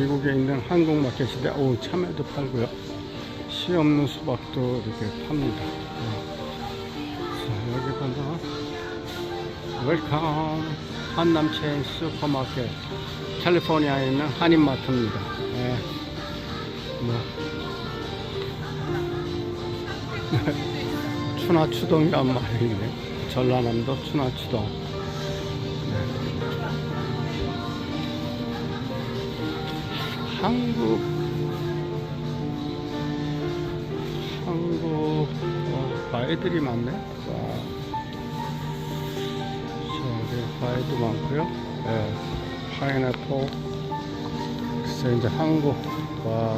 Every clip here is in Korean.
미국에 있는 한국 마켓인데 오 참외도 팔고요. 씨 없는 수박도 이렇게 팝니다. 네. 자, 여기 보면 웰컴. 한남 체인 슈퍼마켓. 캘리포니아에 있는 한인마트입니다. 네. 뭐. 추나추동이란 말이 있네. 전라남도 추나추동 한국 한국 어, 과일들이 많네. 와. 저기 과일도 많고요. 예, 파인애플. 글쎄 이제 한국 와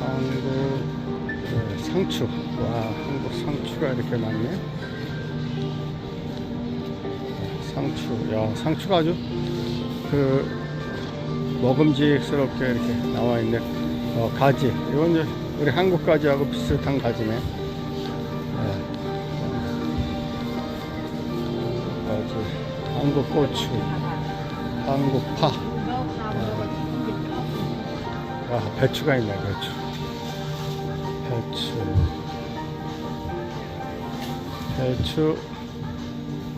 한국 예, 상추. 와 한국 상추가 이렇게 많네. 상추. 야 상추가 아주 그 먹음직스럽게 이렇게 나와 있네. 어, 가지. 이건 이제 우리 한국 가지하고 비슷한 가지네. 네. 가지. 한국 고추. 한국 파. 아, 배추가 있네, 배추. 배추. 배추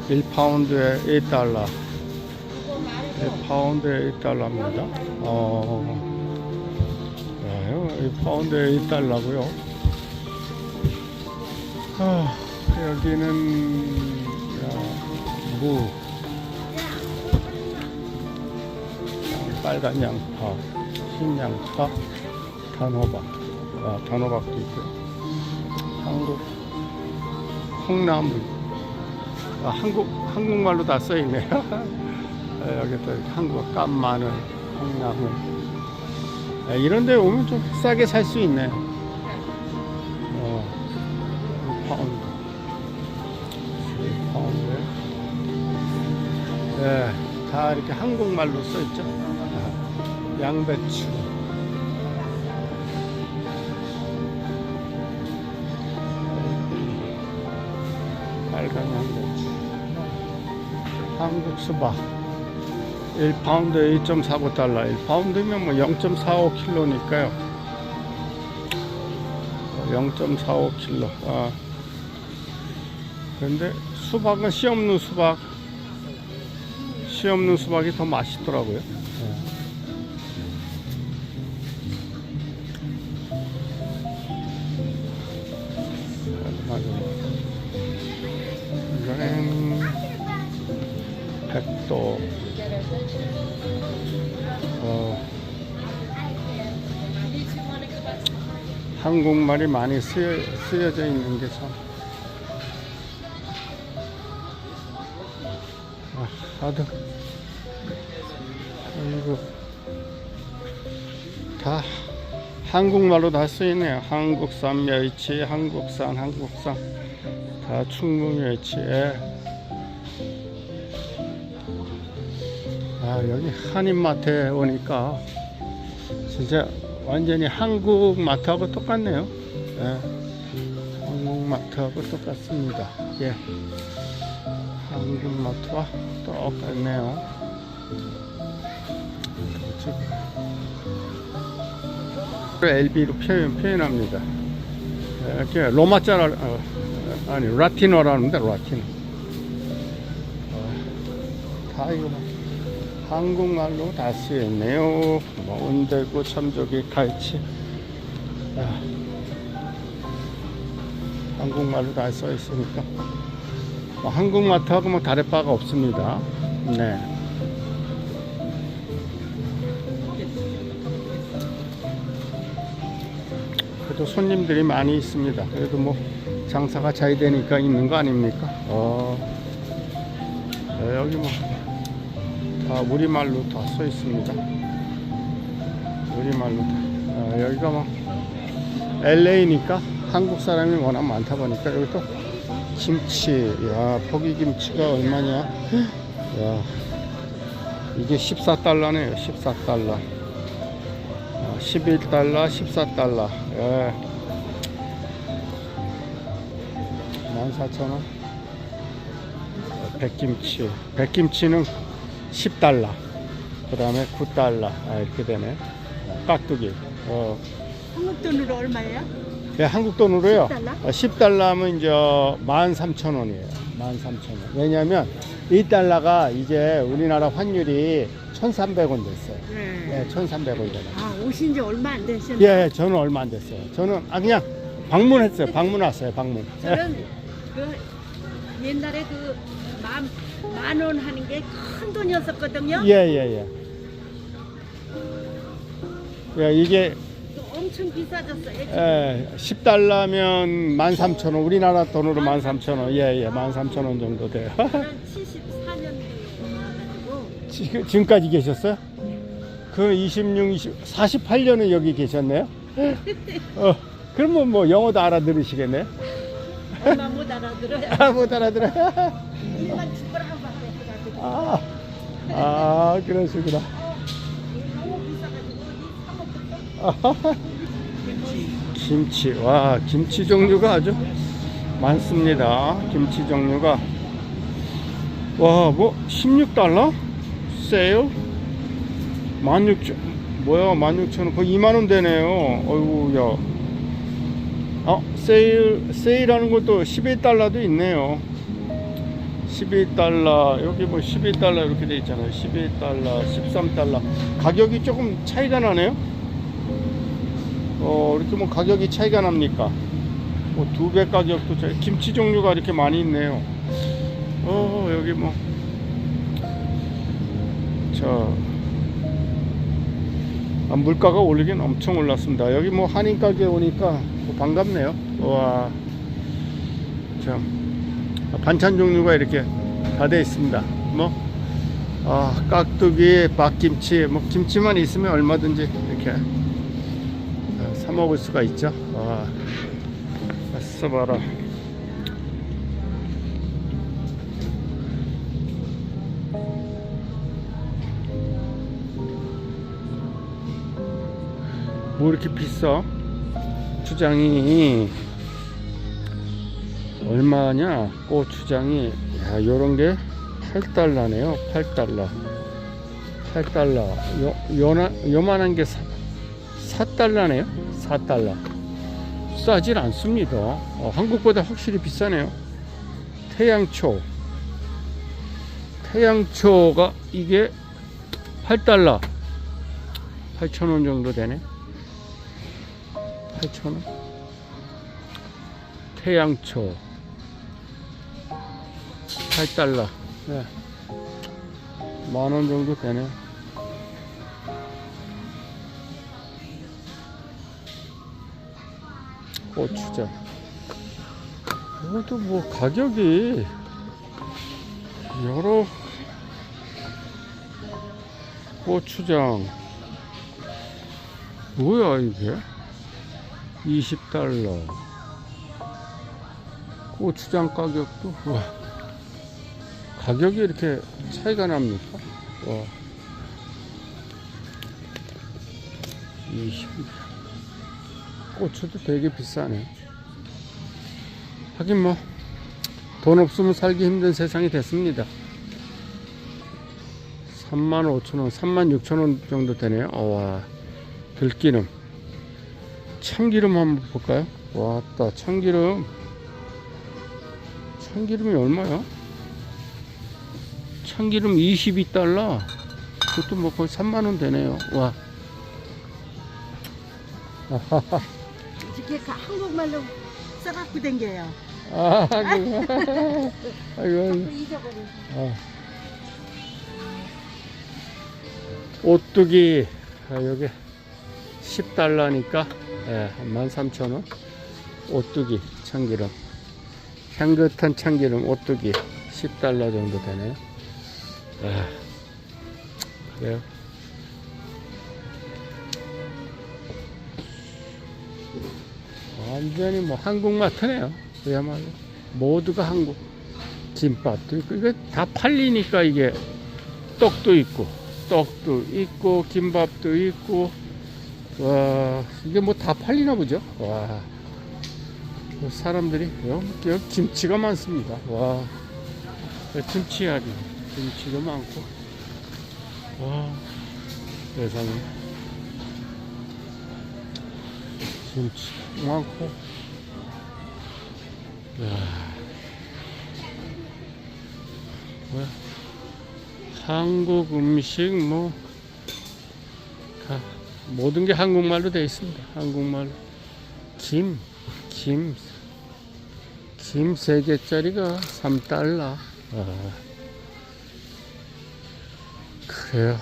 1파운드에 1달러. 1파운드에 1달러입니다. 어, 네, 1파운드에 1달러고요. 아, 여기는 야, 무, 양, 빨간 양파, 흰 양파, 단호박. 아, 단호박도 있고요. 한국 콩나물. 아, 한국 한국말로 다 써 있네요. 아, 여기 또 한국 깐 마늘, 콩나물. 아, 이런 데 오면 좀 싸게 살 수 있네. 어, 파운드. 파운드. 네, 다 이렇게 한국말로 써 있죠. 아, 양배추. 빨간 양배추. 한국 수박. 1파운드에 2.49달러. 1파운드면 뭐 0.45kg니까요. 0.45kg. 아. 근데 수박은 씨 없는 수박. 씨 없는 수박이 더 맛있더라고요. 백도 어, 한국말이 많이 쓰여, 쓰여져 있는 게 참. 아, 하도 한국 다 한국말로 다 쓰이네요. 한국산 멸치, 한국산, 한국산 다 충무 멸치에 아 여기 한인마트에 오니까 진짜 완전히 한국 마트하고 똑같네요. 예. 한국 마트하고 똑같습니다. 예. 한국 마트와 똑같네요. LB로 표현, 표현합니다. 예, 이렇게 로마자라, 어, 아니, 라틴어라는데, 라틴어. 어, 다 이거 뭐 한국말로 다 쓰였네요. 뭐, 은대구, 참조기, 갈치. 야, 한국말로 다 써 있으니까. 뭐 한국마트하고 뭐 다를 바가 없습니다. 네. 그래도 손님들이 많이 있습니다. 그래도 뭐 장사가 잘 되니까 있는 거 아닙니까? 어, 네, 여기 뭐 다 우리말로 다 써 있습니다. 우리말로 다. 아, 여기가 뭐 LA니까 한국 사람이 워낙 많다 보니까 여기 또 김치, 야 포기 김치가 얼마냐? 야 이게 14달러네요. 14달러. 11달러, 14달러. 예. 14,000원. 백김치. 백김치는 10달러. 그 다음에 9달러. 아, 이렇게 되네. 깍두기. 어, 한국 돈으로 얼마예요? 예, 한국 돈으로요. 10달러? 10달러면 이제 13,000원이에요. 13,000원. 왜냐면 2달러가 이제 우리나라 환율이 1,300원 됐어요. 네. 예, 1,300원 되네. 아 오신 지 얼마 안 되셨나요? 예, 예, 저는 얼마 안 됐어요. 저는 아 그냥 방문했어요. 방문 왔어요. 방문. 예. 저는 그 옛날에 그 만원 하는 게 큰 돈이었었거든요. 예, 예, 예. 예, 이게 또 엄청 비싸졌어요. 지금. 예, 10달러면 13,000원. 우리나라 돈으로 13,000원. 예, 예. 13,000원 정도 돼요. 저는 74년도에 와가지고 지금, 지금까지 계셨어요? 그 26, 20, 48년은 여기 계셨네요? 어, 그러면 뭐 영어도 알아들으시겠네? 얼마 못 알아들어요. 아, 못 알아들어요? 해가지고 아, 아, 그러시구나. 사먹부터 김치, 와, 김치 종류가 아주 많습니다. 김치 종류가. 와, 뭐, 16달러? 세일? 16,000, 뭐야, 16,000원. 거의 2만원 되네요. 어이구, 야. 아, 세일, 세일하는 것도 11달러도 있네요. 12달러, 여기 뭐 12달러 이렇게 돼 있잖아요. 12달러, 13달러. 가격이 조금 차이가 나네요. 어, 이렇게 뭐 가격이 차이가 납니까? 뭐 두 배 가격도 차이, 김치 종류가 이렇게 많이 있네요. 어, 여기 뭐, 자, 아, 물가가 오르긴 엄청 올랐습니다. 여기 뭐 한인 가게 오니까 뭐 반갑네요. 와, 참, 아, 반찬 종류가 이렇게 다 돼 있습니다. 뭐, 아, 깍두기, 박김치, 뭐 김치만 있으면 얼마든지 이렇게 아, 사 먹을 수가 있죠. 와, 아싸 봐라. 뭐 이렇게 비싸? 고추장이 얼마냐? 고추장이 야 요런 게 8달러네요. 8달러. 8달러. 요 요나 요만한 게 4, 4달러네요. 4달러. 싸질 않습니다. 어, 한국보다 확실히 비싸네요. 태양초. 태양초가 이게 8달러. 8,000원 정도 되네. 8,000원. 태양초. 8달러. 네. 만원 정도 되네. 고추장. 이것도 뭐 가격이 여러 고추장 뭐야 이게 20달러 고추장 가격도 와 가격이 이렇게 차이가 납니까 와 20. 고추도 되게 비싸네. 하긴 뭐, 돈 없으면 살기 힘든 세상이 됐습니다. 3만 5천 원, 3만 6천 원 정도 되네요. 어, 와, 들기름. 참기름 한번 볼까요? 왔다, 참기름. 참기름이 얼마야? 참기름 22달러. 그것도 뭐 거의 3만 원 되네요. 와. 아하하. 이렇게 가- 한국말로 써갖고 댕겨요. 아, 그, 아이고, 자꾸 잊어버려. 아. 오뚜기, 아, 여기 10달러니까, 예, 13,000원. 오뚜기, 참기름. 향긋한 참기름, 오뚜기, 10달러 정도 되네요. 아, 그래요. 완전히 뭐 한국 마트네요. 그야말로. 모두가 한국. 김밥도 있고, 이게 다 팔리니까 이게 떡도 있고, 떡도 있고, 김밥도 있고, 와, 이게 뭐 다 팔리나 보죠? 와. 그 사람들이, 여기, 김치가 많습니다. 와. 김치야리. 김치도 많고. 와. 세상에. 김치 많고. 야 뭐야. 한국 음식 뭐, 다, 모든 게 한국말로 되어 있습니다. 한국말로. 김, 김, 김 3개짜리가 3달러. 아, 그래요.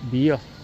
미역.